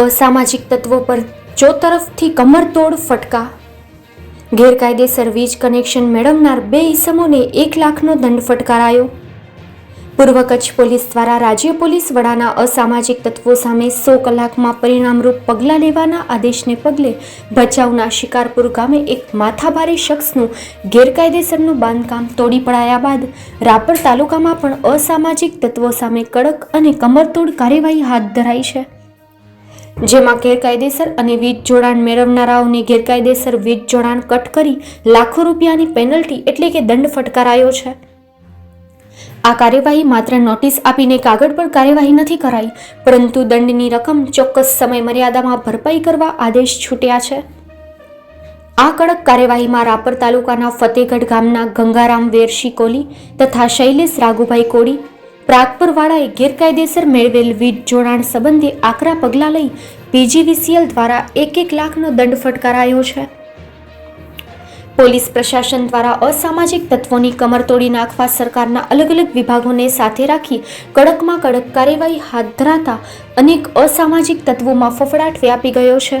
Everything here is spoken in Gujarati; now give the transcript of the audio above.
અસામાજિક તત્વો પર ચોતરફથી કમરતોડ ફટકા, ગેરકાયદેસર વીજ કનેક્શન મેળવનાર બે ઇસમોને એક લાખનો દંડ ફટકારાયો. પૂર્વ કચ્છ પોલીસ દ્વારા રાજ્ય પોલીસ વડાના અસામાજિક તત્વો સામે સો કલાકમાં પરિણામરૂપ પગલાં લેવાના આદેશને પગલે ભચાઉના શિકારપુર ગામે એક માથાભારે શખ્સનું ગેરકાયદેસરનું બાંધકામ તોડી પડાયા બાદ રાપર તાલુકામાં પણ અસામાજિક તત્વો સામે કડક અને કમરતોડ કાર્યવાહી હાથ ધરાઈ છે. જેમાં ગેરકાયદેસર અને વીજ જોડાણ મેળવનારાઓને ગેરકાયદેસર વીજ જોડાણ કટ કરી લાખો રૂપિયાની પેનલ્ટી એટલે કે દંડ ફટકારાયો છે. આ કાર્યવાહી માત્ર નોટિસ આપીને કાગળ પર કાર્યવાહી નથી કરાઈ, પરંતુ દંડની રકમ ચોક્કસ સમય મર્યાદામાં ભરપાઈ કરવા આદેશ છૂટ્યા છે. આ કડક કાર્યવાહીમાં રાપર તાલુકાના ફતેગઢ ગામના ગંગારામ વેરશી કોલી તથા શૈલેષ રાઘુભાઈ કોડી પ્રાગપુરવાળાએ ગેરકાયદેસર મેળવેલ વીજ જોડાણ સંબંધે આકરા પગલાં લઈ પીજીવીસીએલ દ્વારા એક એક લાખનો દંડ ફટકારાયો છે. પોલીસ પ્રશાસન દ્વારા અસામાજિક તત્વોની કમર તોડી નાખવા સરકારના અલગ અલગ વિભાગોને સાથે રાખી કડકમાં કડક કાર્યવાહી હાથ ધરાતા અનેક અસામાજિક તત્વોમાં ફફડાટ વ્યાપી ગયો છે.